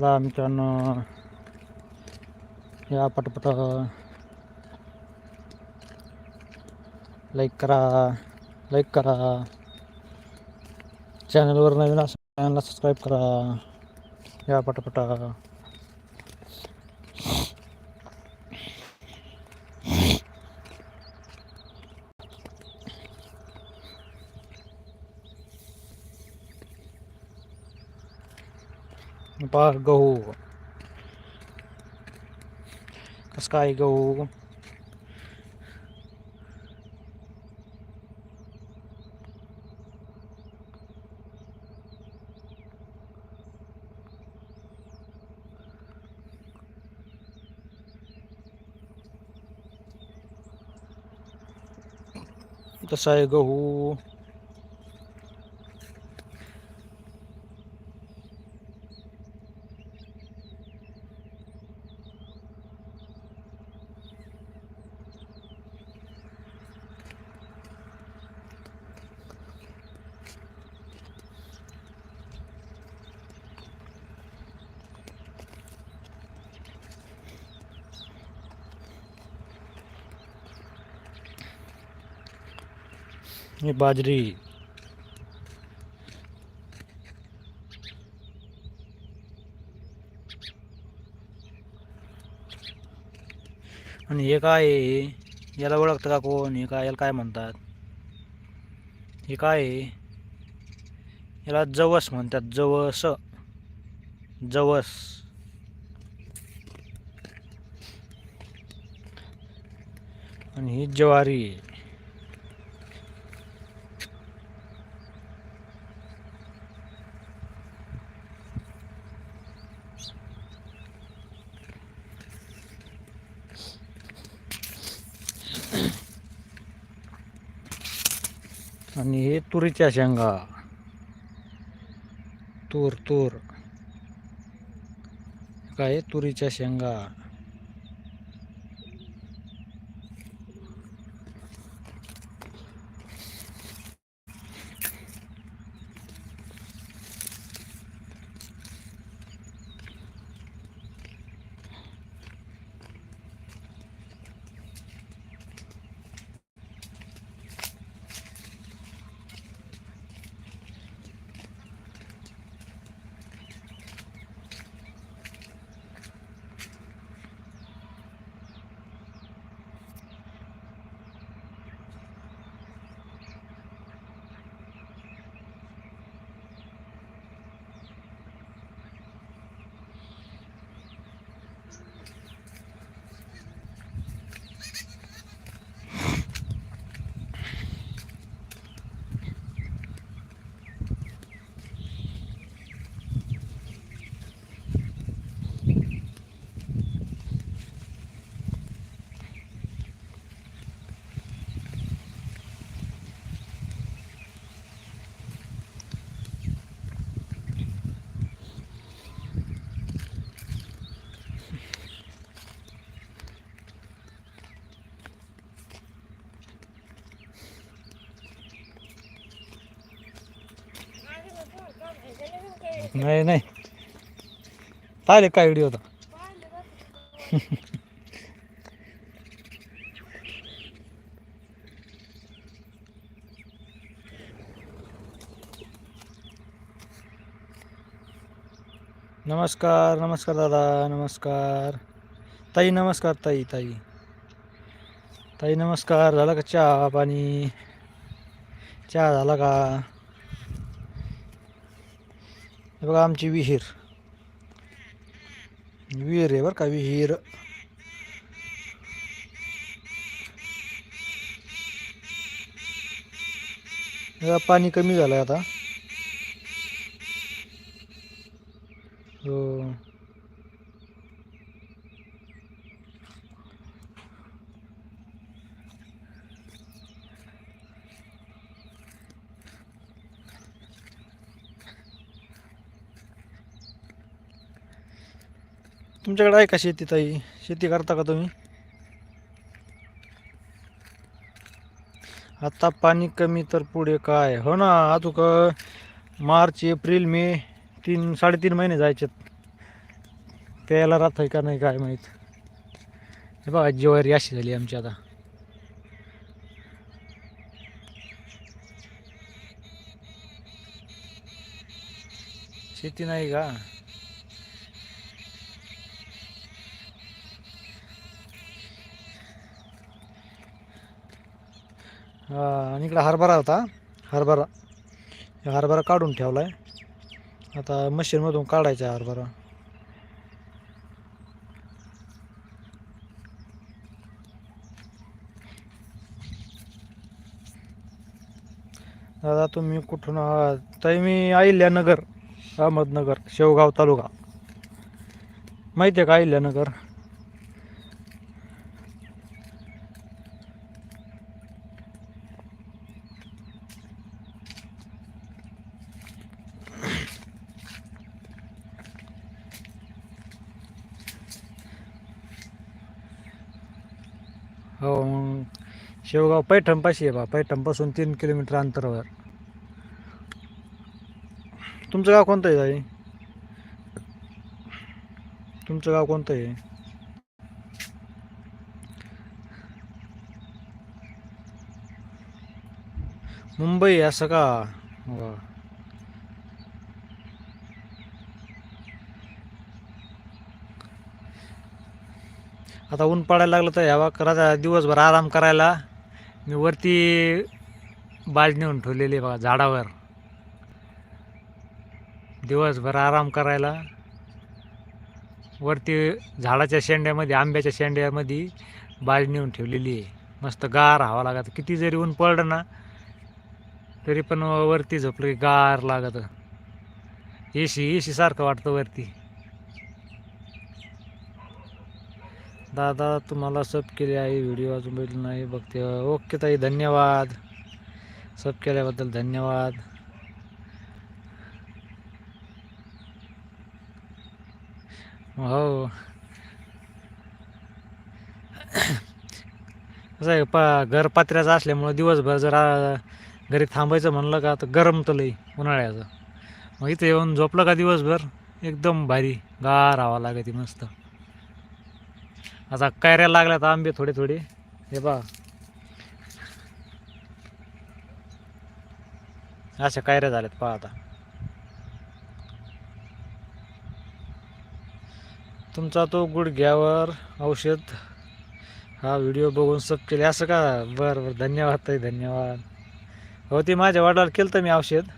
चला मित्रांनो या पटपट लाईक करा लाईक करा. चॅनलवर नवीन असं चॅनलला सबस्क्राईब करा. या पटपट. पहा गहू कसं काय गहू कसा आहे गहू ही बाजरी। आणि हे काय आहे? याला ओळखतं का कोण? हे काय याला काय म्हणतात? हे काय आहे? याला जवस म्हणतात जवस. जवस. आणि ही ज्वारी आहे. आणि हे तुरीच्या शेंगा. तूर तूर. काय? तुरीच्या शेंगा. नाही नाही. पाहिले काय व्हिडिओ होता? नमस्कार नमस्कार दादा नमस्कार. ताई नमस्कार ताई ताई. ताई नमस्कार. झाला का चहा पाणी? चहा झाला का? हे बघा आमची विहीर. विहीर आहे बरं का विहीर. पाणी कमी झालं आहे आता. हो. तुमच्याकडे आहे का शेती ताई? शेती करता का तुम्ही? आता पाणी कमी तर पुढे काय? हो ना अजून मार्च एप्रिल मे तीन साडेतीन महिने जायचे. प्यायला राहत का नाही काय माहीत. हे बघा ज्वारी अशी झाली आमची आता. शेती नाही का? आणि इकडं हरभरा होता. हरभरा. हरभरा काढून ठेवला आहे आता मशीनमधून काढायचा आहे हरभरा. दादा तुम्ही कुठून आहात? ताई मी अहिल्यानगर अहमदनगर शेवगाव तालुका. माहिती आहे का अहिल्यानगर हो मग शेवगाव पैठणपाशी आहे बा. पैठणपासून तीन किलोमीटर अंतरावर. तुमचं गाव कोणतं आहे ताई? तुमचं गाव कोणतं आहे? मुंबई असं का? वा. आता ऊन पडायला लागलं तर ह्यावा करा दिवसभर आराम करायला. मी वरती बाज नेऊन ठेवलेली आहे बघा झाडावर. दिवसभर आराम करायला. वरती झाडाच्या शेंड्यामध्ये आंब्याच्या शेंड्यामध्ये बाज नेऊन ठेवलेली आहे. मस्त गार हवा लागत. किती जरी ऊन पडलं ना तरी पण वरती झोपलं की गार लागत. एसी एसी सारखं वाटतं वरती. दादा तुम्हाला सब केले आहे व्हिडिओ अजून बघितला नाही बघते. ओके ताई धन्यवाद. सब केल्याबद्दल धन्यवाद. हो. कसं आहे पा घर पात्र्याचं असल्यामुळं दिवसभर जर घरी थांबायचं म्हणलं का तर गरम तर लई उन्हाळ्याचं. मग इथं येऊन झोपलं का दिवसभर? एकदम भारी गार हवा लागते मस्त. आता कैऱ्या लागल्यात आंबे थोडे थोडे. हे बा अशा कैऱ्या झाल्यात पहा आता. तुमचा तो गुडघ्यावर औषध हा व्हिडिओ बघून सब केले. असं का? बरं बरं. धन्यवाद ताई धन्यवाद. हो ते माझ्या वडिलाला केलं तर मी औषध.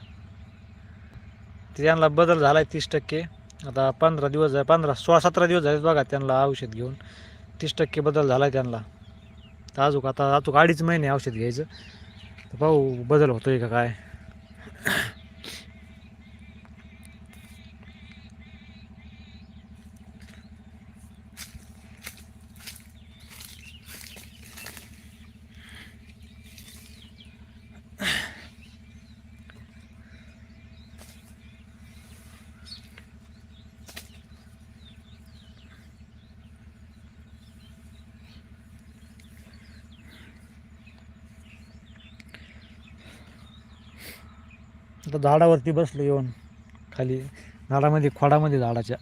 ते त्यांना बदल झाला आहे तीस टक्के. आता पंधरा दिवस आहे पंधरा सोळा सतरा दिवस झालेत बघा त्यांना औषध घेऊन. तीस टक्के बदल झाला आहे त्यांना. तर अजूक आता अजूक अडीच महिने औषध घ्यायचं. तर पाहू बदल होतोय का काय. झाडावरती बसलो येऊन खाली झाडामध्ये खोडामध्ये झाडाच्या.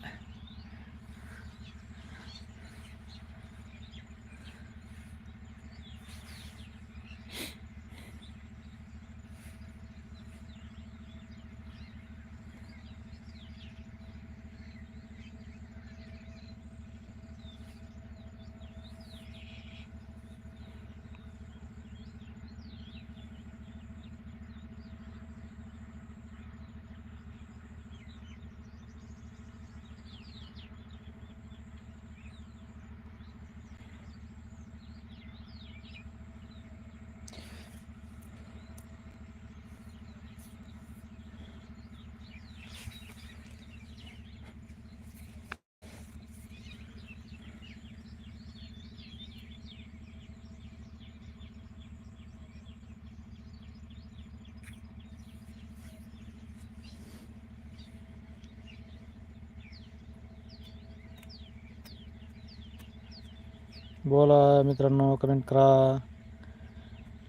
बोला मित्रांनो कमेंट करा.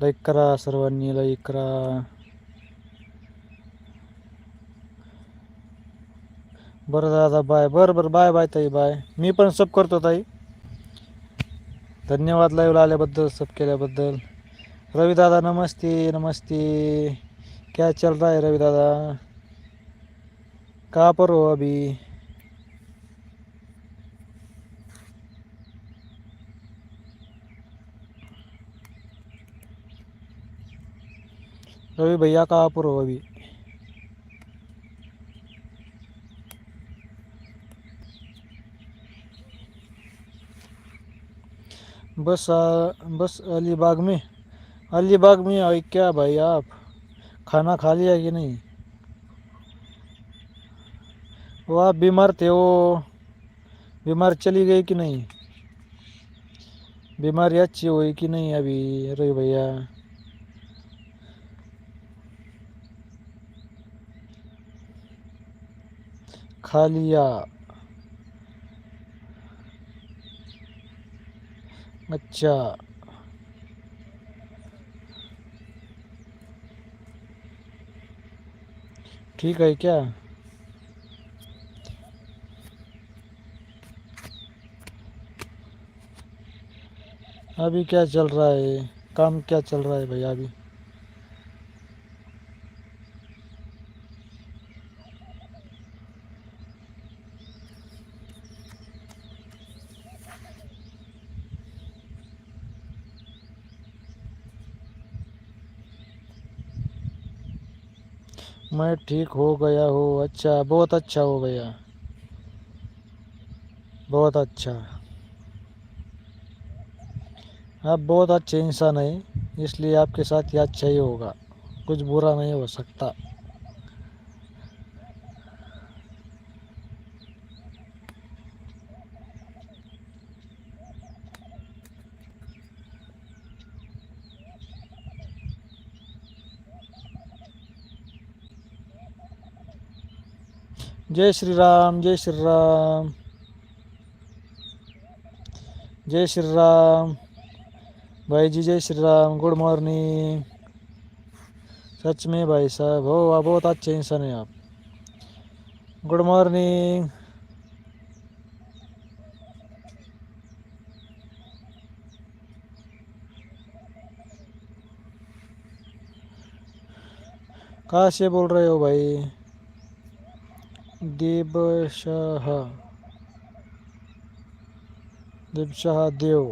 लाईक करा सर्वांनी लाईक करा. बरं दादा बाय बरं बरं बाय बाय ताई बाय मी पण सब करतो ताई. धन्यवाद लाईव्हला आल्याबद्दल सब केल्याबद्दल. रवी दादा नमस्ते नमस्ते. क्या चल रहा है रवी दादा? का पर हो अभी? रवि भैया कहाँ पर हो अभी बस आ, बस अलीबाग में अलीबाग में आई क्या भाई आप? खाना खा लिया कि नहीं? वो आप बीमार थे वो बीमार चली गई कि नहीं? बीमारी अच्छी हुई कि नहीं अभी रवि भैया? खा लिया। अच्छा। ठीक है क्या? अभी क्या चल रहा है? काम क्या चल रहा है भैया अभी? मैं ठीक हो गया हूँ। अच्छा बहुत अच्छा हो गया। बहुत अच्छा। आप बहुत अच्छे इंसान हैं, इसलिए आपके साथ ये अच्छा ही होगा। कुछ बुरा नहीं हो सकता। जय श्री राम जय श्री राम जय श्री राम भाई जी जय श्री राम गुड मॉर्निंग। सच में भाई साहब, हो, आप बहुत अच्छे इंसान हैं आप। Good morning. कहाँ से बोल रहे हो भाई। दीपशाह दीपशाह देव।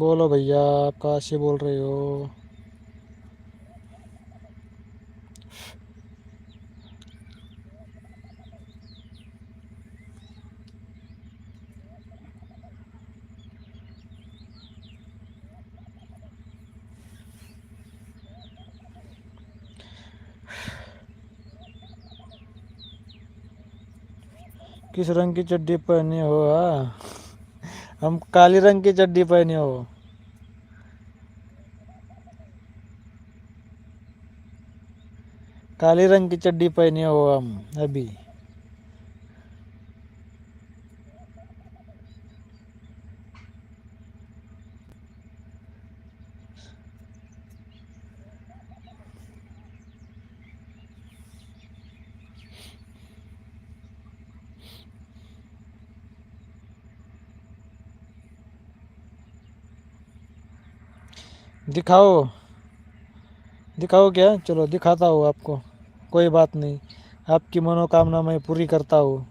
बोलो भैया आप कहाँ से बोल रहे हो। किस रंग की चड्डी पहने हो हाँ? हम काली रंग की चड्डी पहने हो। काली रंग की चड्डी पहने हो हम अभी। दिखाओ। दिखाओ क्या? चलो दिखाता हूँ आपको। कोई बात नहीं। आपकी मनोकामना मैं पूरी करता हूँ।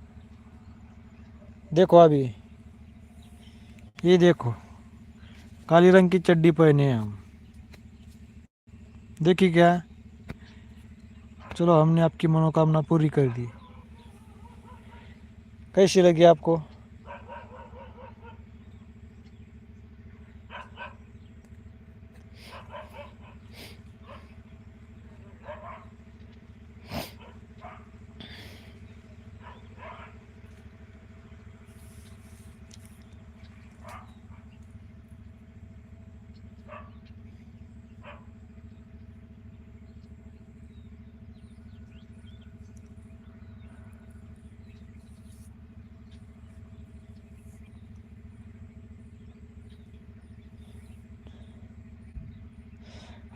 देखो अभी। ये देखो। काली रंग की चड्डी पहने हैं हम। देखिए क्या? चलो हमने आपकी मनोकामना पूरी कर दी। कैसी लगी आपको?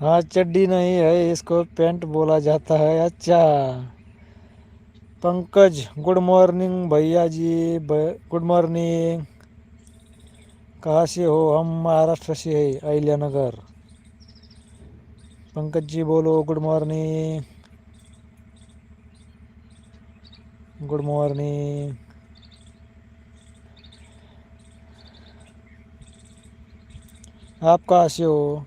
हाँ चड्डी नहीं है, इसको पेंट बोला जाता है। अच्छा। पंकज गुड मॉर्निंग भैया जी गुड मॉर्निंग कहाँ से हो? हम महाराष्ट्र से है, अहिल्यानगर। पंकज जी बोलो गुड मॉर्निंग गुड मॉर्निंग आप कहाँ से हो?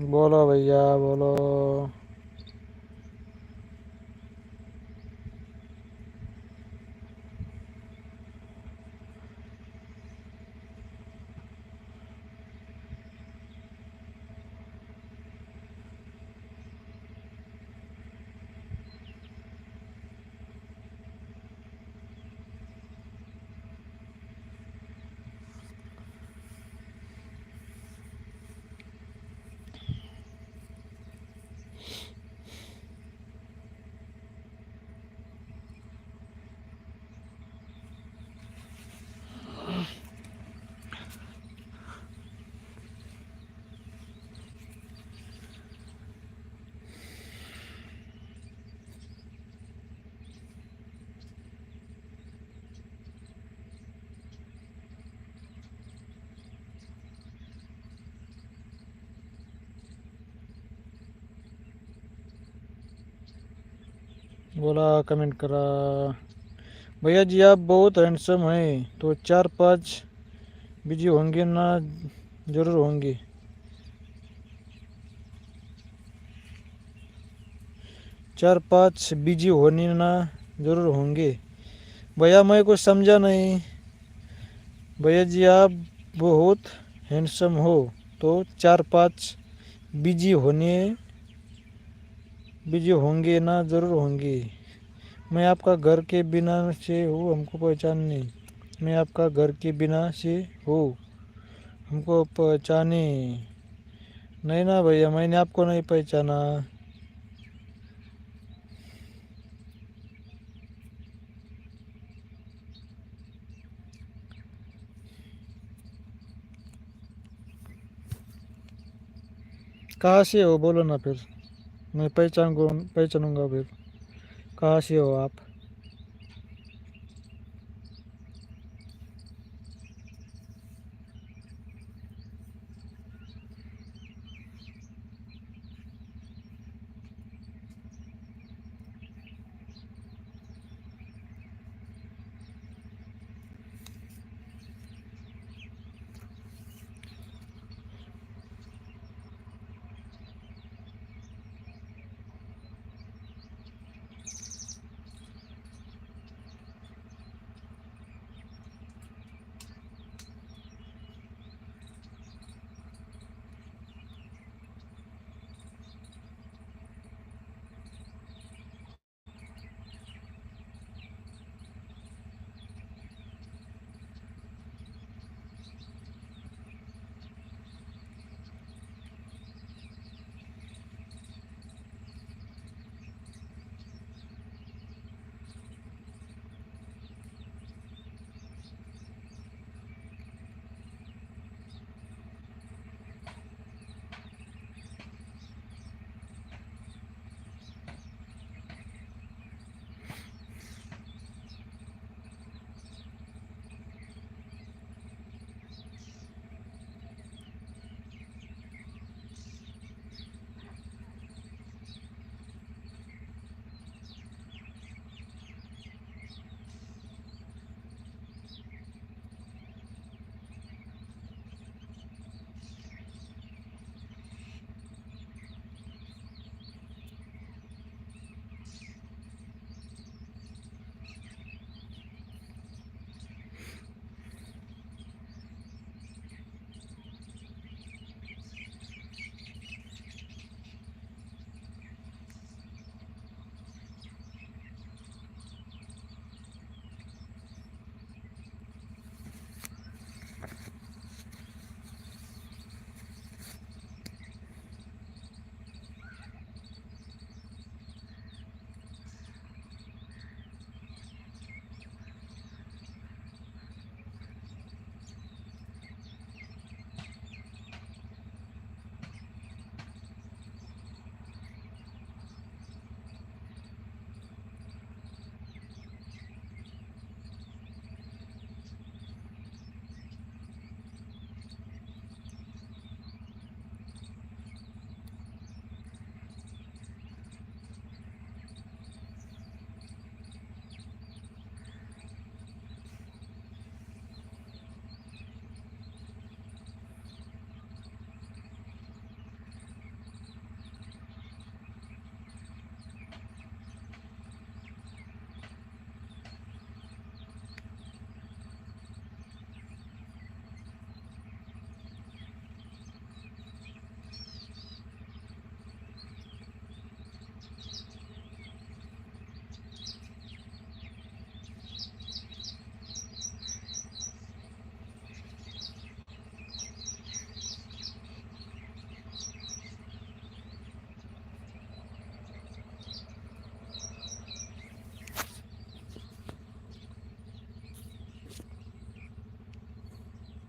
બોલો ભૈયા બોલો. बोला कमेंट करा। भैया जी, आप बहुत हैंडसम हैं तो चार पाँच बिज़ी होंगे ना? ज़रूर होंगे। चार पाँच बिज़ी होने ना, ज़रूर होंगे। भैया, मैं कुछ समझा नहीं। भैया जी, आप बहुत हैंडसम हो तो चार पाँच बिज़ी होने बिज़ी होंगे ना, ज़रूर होंगे। मैं आपका घर के बिना से हूँ, हमको पहचान नहीं मैं आपका घर के बिना से हूँ, हमको पहचाने। नहीं ना भैया, मैंने आपको नहीं पहचाना। कहाँ से हो? बोलो ना फिर। मैं पहचान को पहचानूंगा फिर। कहाँ से हो आप?